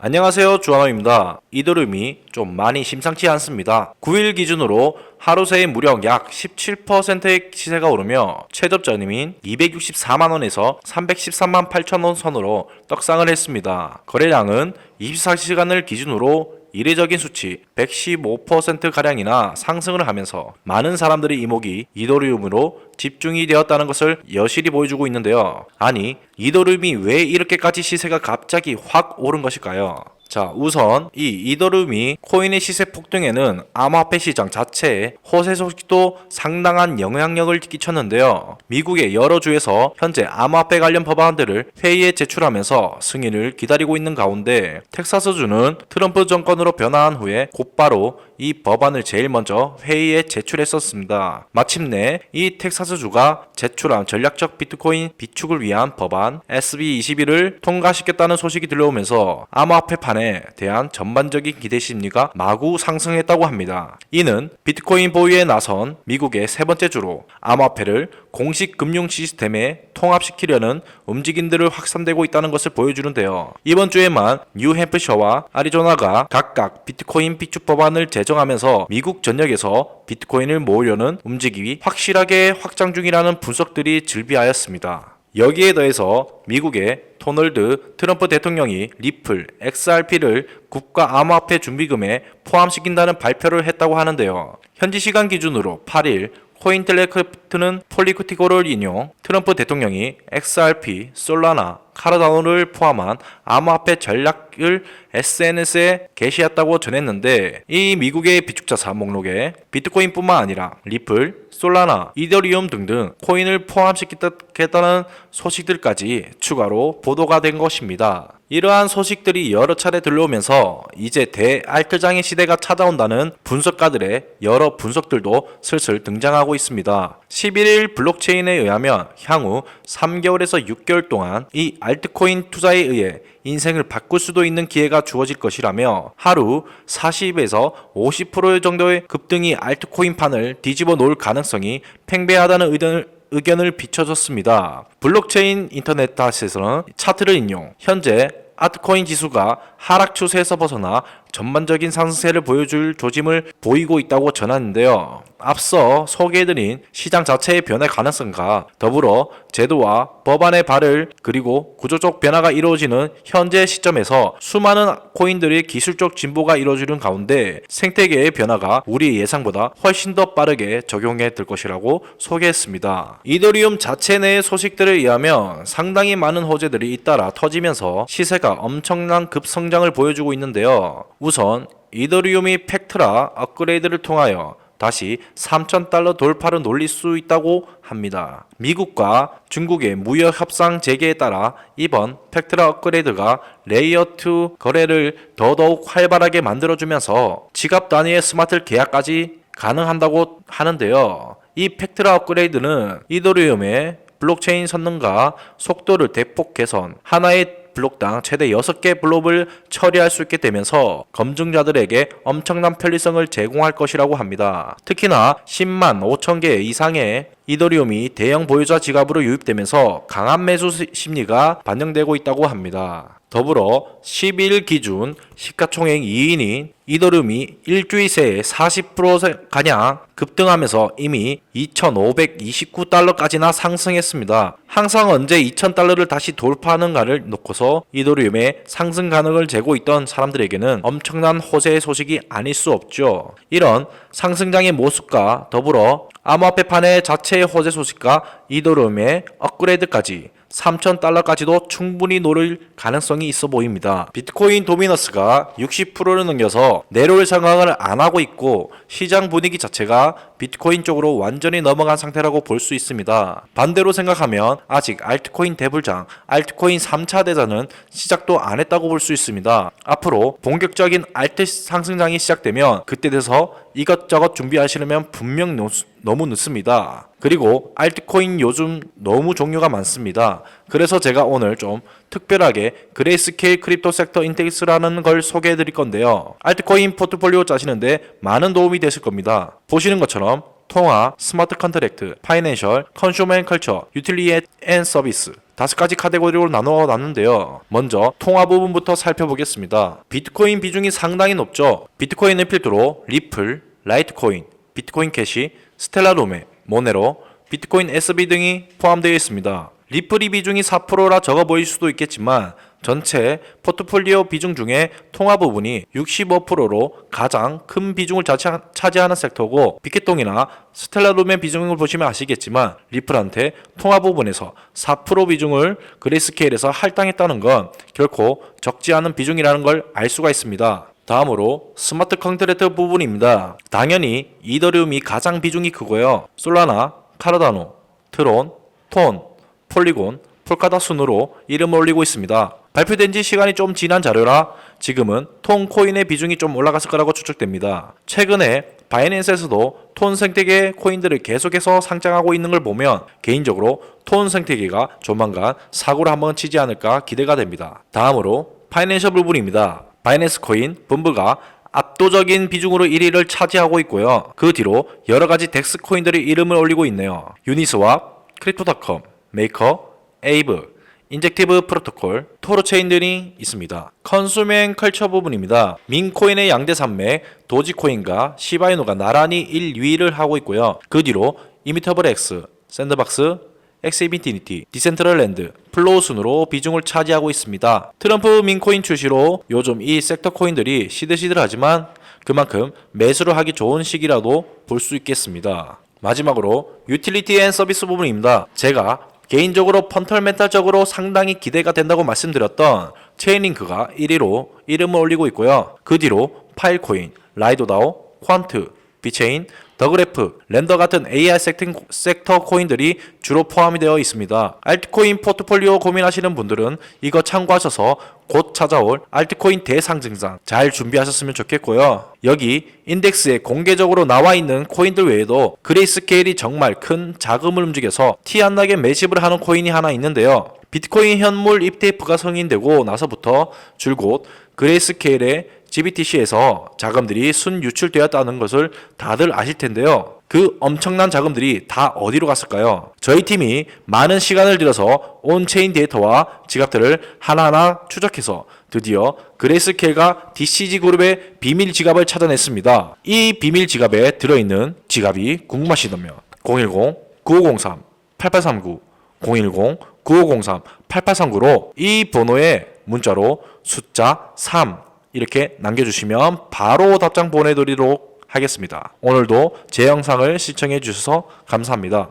안녕하세요 주한호입니다. 이더름이 좀 많이 심상치 않습니다. 9일 기준으로 하루 새에 무려 약 17%의 시세가 오르며 최저점인 264만원에서 313만 8천원 선으로 떡상을 했습니다. 거래량은 24시간을 기준으로 이례적인 수치 115%가량이나 상승을 하면서 많은 사람들의 이목이 이더리움으로 집중이 되었다는 것을 여실히 보여주고 있는데요. 아니, 이더리움이 왜 이렇게까지 시세가 갑자기 확 오른 것일까요? 자, 우선 이 이더룸이 코인의 시세 폭등에는 암호화폐 시장 자체에 호세 소식도 상당한 영향력을 끼쳤는데요. 미국의 여러 주에서 현재 암호화폐 관련 법안들을 회의에 제출하면서 승인을 기다리고 있는 가운데 텍사스주는 트럼프 정권으로 변화한 후에 곧바로 이 법안을 제일 먼저 회의에 제출했었습니다. 마침내 이 텍사스주가 제출한 전략적 비트코인 비축을 위한 법안 SB21을 통과시켰다는 소식이 들려오면서 암호화폐 판에 대한 전반적인 기대 심리가 마구 상승했다고 합니다. 이는 비트코인 보유에 나선 미국의 세 번째 주로 암호화폐를 공식 금융 시스템에 통합시키려는 움직임들을 확산되고 있다는 것을 보여주는데요. 이번 주에만 뉴햄프셔와 아리조나가 각각 비트코인 비축 법안을 제정하면서 미국 전역에서 비트코인을 모으려는 움직임이 확실하게 확장 중이라는 분석들이 즐비하였습니다. 여기에 더해서 미국의 토널드 트럼프 대통령이 리플, XRP를 국가 암호화폐 준비금에 포함시킨다는 발표를 했다고 하는데요. 현지 시간 기준으로 8일 코인텔레크트는 폴리쿠티고를 인용 트럼프 대통령이 XRP, 솔라나, 카르다노를 포함한 암호화폐 전략을 SNS에 게시했다고 전했는데 이 미국의 비축자산 목록에 비트코인뿐만 아니라 리플, 솔라나, 이더리움 등등 코인을 포함시켰다는 소식들까지 추가로 보도가 된 것입니다. 이러한 소식들이 여러 차례 들려오면서 이제 대알트장의 시대가 찾아온다는 분석가들의 여러 분석들도 슬슬 등장하고 있습니다. 11일 블록체인에 의하면 향후 3개월에서 6개월 동안 이 알트코인 투자에 의해 인생을 바꿀 수도 있는 기회가 주어질 것이라며 하루 40에서 50% 정도의 급등이 알트코인 판을 뒤집어 놓을 가능성이 팽배하다는 의견을 의견을 비춰줬습니다. 블록체인 인터넷 다시에서는 차트를 인용. 현재 아트코인 지수가 하락 추세에서 벗어나 전반적인 상승세를 보여줄 조짐을 보이고 있다고 전하는데요. 앞서 소개해드린 시장 자체의 변화 가능성과 더불어 제도와 법안의 발을 그리고 구조적 변화가 이루어지는 현재 시점에서 수많은 코인들의 기술적 진보가 이루어지는 가운데 생태계의 변화가 우리 예상보다 훨씬 더 빠르게 적용해 들 것이라고 소개했습니다. 이더리움 자체 내의 소식들에 의하면 상당히 많은 호재들이 잇따라 터지면서 시세가 엄청난 급성장을 보여주고 있는데요. 우선 이더리움이 팩트라 업그레이드를 통하여 다시 3,000달러 돌파를 놀릴 수 있다고 합니다. 미국과 중국의 무역 협상 재개에 따라 이번 팩트라 업그레이드가 레이어 2 거래를 더더욱 활발하게 만들어주면서 지갑 단위의 스마트 계약까지 가능한다고 하는데요. 이 팩트라 업그레이드는 이더리움의 블록체인 성능과 속도를 대폭 개선, 하나의 블록당 최대 6개 블록을 처리할 수 있게 되면서 검증자들에게 엄청난 편리성을 제공할 것이라고 합니다. 특히나 10만 5천 개 이상의 이더리움이 대형 보유자 지갑으로 유입되면서 강한 매수 심리가 반영되고 있다고 합니다. 더불어 12일 기준 시가총액 2인인 이더리움이 일주일 새에 40%가량 급등하면서 이미 2,529달러까지나 상승했습니다. 항상 언제 2,000달러를 다시 돌파하는가를 놓고서 이더리움의 상승 가능을 재고 있던 사람들에게는 엄청난 호재의 소식이 아닐 수 없죠. 이런 상승장의 모습과 더불어 암호화폐판의 자체의 호재 소식과 이더리움의 업그레이드까지 3,000달러까지도 충분히 노릴 가능성이 있어 보입니다. 비트코인 도미너스가 60%를 넘겨서 내려올 상황을 안 하고 있고 시장 분위기 자체가 비트코인 쪽으로 완전히 넘어간 상태라고 볼 수 있습니다. 반대로 생각하면 아직 알트코인 대불장, 알트코인 3차 대전은 시작도 안 했다고 볼 수 있습니다. 앞으로 본격적인 알트 상승장이 시작되면 그때 돼서 이것저것 준비하시려면 분명 노- 너무 늦습니다. 그리고 알트코인 요즘 너무 종류가 많습니다. 그래서 제가 오늘 좀 특별하게 그레이스케일 크립토 섹터 인덱스라는 걸 소개해 드릴 건데요. 알트코인 포트폴리오 짜시는데 많은 도움이 되실 겁니다. 보시는 것처럼 통화, 스마트 컨트랙트, 파이낸셜, 컨슈머 앤 컬처, 유틸리티 앤 서비스 다섯 가지 카테고리로 나누어 놨는데요. 먼저 통화 부분부터 살펴보겠습니다. 비트코인 비중이 상당히 높죠. 비트코인을 필두로 리플, 라이트코인, 비트코인 캐시, 스텔라로메, 모네로, 비트코인 SB 등이 포함되어 있습니다. 리플이 비중이 4%라 적어 보일 수도 있겠지만 전체 포트폴리오 비중 중에 통화 부분이 65%로 가장 큰 비중을 차지하는 섹터고 비켓동이나 스텔라룸의 비중을 보시면 아시겠지만 리플한테 통화 부분에서 4% 비중을 그레이스케일에서 할당했다는 건 결코 적지 않은 비중이라는 걸 알 수가 있습니다. 다음으로 스마트 컨트랙트 부분입니다. 당연히 이더리움이 가장 비중이 크고요. 솔라나, 카르다노, 트론, 톤, 폴리곤, 폴카다 순으로 이름을 올리고 있습니다. 발표된 지 시간이 좀 지난 자료라 지금은 톤 코인의 비중이 좀 올라갔을 거라고 추측됩니다. 최근에 바이낸스에서도 톤 생태계 코인들을 계속해서 상장하고 있는 걸 보면 개인적으로 톤 생태계가 조만간 사고를 한번 치지 않을까 기대가 됩니다. 다음으로 파이낸셜 부분입니다. 바이낸스 코인, 분부가 압도적인 비중으로 1위를 차지하고 있고요. 그 뒤로 여러 가지 덱스 코인들이 이름을 올리고 있네요. 유니스왑, 크립토닷컴, 메이커, 에이브, 인젝티브 프로토콜, 토르 체인 등이 있습니다. 컨슈밍 컬처 부분입니다. 민코인의 양대 산맥, 도지코인과 시바이노가 나란히 1, 2위를 하고 있고요. 그 뒤로 이미터블 X, 샌드박스, 엑스이비티니티, 디센트럴랜드, 플로우 순으로 비중을 차지하고 있습니다. 트럼프 민코인 출시로 요즘 이 섹터 코인들이 시들시들하지만 그만큼 매수를 하기 좋은 시기라도 볼 수 있겠습니다. 마지막으로 유틸리티 앤 서비스 부분입니다. 제가 개인적으로 펀털멘탈적으로 상당히 기대가 된다고 말씀드렸던 체인링크가 1위로 이름을 올리고 있고요. 그 뒤로 파일코인, 라이도다오, 퀀트, 비체인, 더그래프, 랜더 같은 AI 섹터, 코인들이 주로 포함이 되어 있습니다. 알트코인 포트폴리오 고민하시는 분들은 이거 참고하셔서 곧 찾아올 알트코인 대상증상 잘 준비하셨으면 좋겠고요. 여기 인덱스에 공개적으로 나와 있는 코인들 외에도 그레이스케일이 정말 큰 자금을 움직여서 티 안 나게 매집을 하는 코인이 하나 있는데요. 비트코인 현물 ETF가 승인되고 나서부터 줄곧 그레이스케일의 GBTC에서 자금들이 순 유출되었다는 것을 다들 아실 텐데요. 그 엄청난 자금들이 다 어디로 갔을까요? 저희 팀이 많은 시간을 들여서 온체인 데이터와 지갑들을 하나하나 추적해서 드디어 그레이스케일과 DCG 그룹의 비밀 지갑을 찾아냈습니다. 이 비밀 지갑에 들어있는 지갑이 궁금하시다면 010-9503-8839 010-9503-8839로 이 번호에 문자로 숫자 3 이렇게 남겨주시면 바로 답장 보내드리도록 하겠습니다. 오늘도 제 영상을 시청해 주셔서 감사합니다.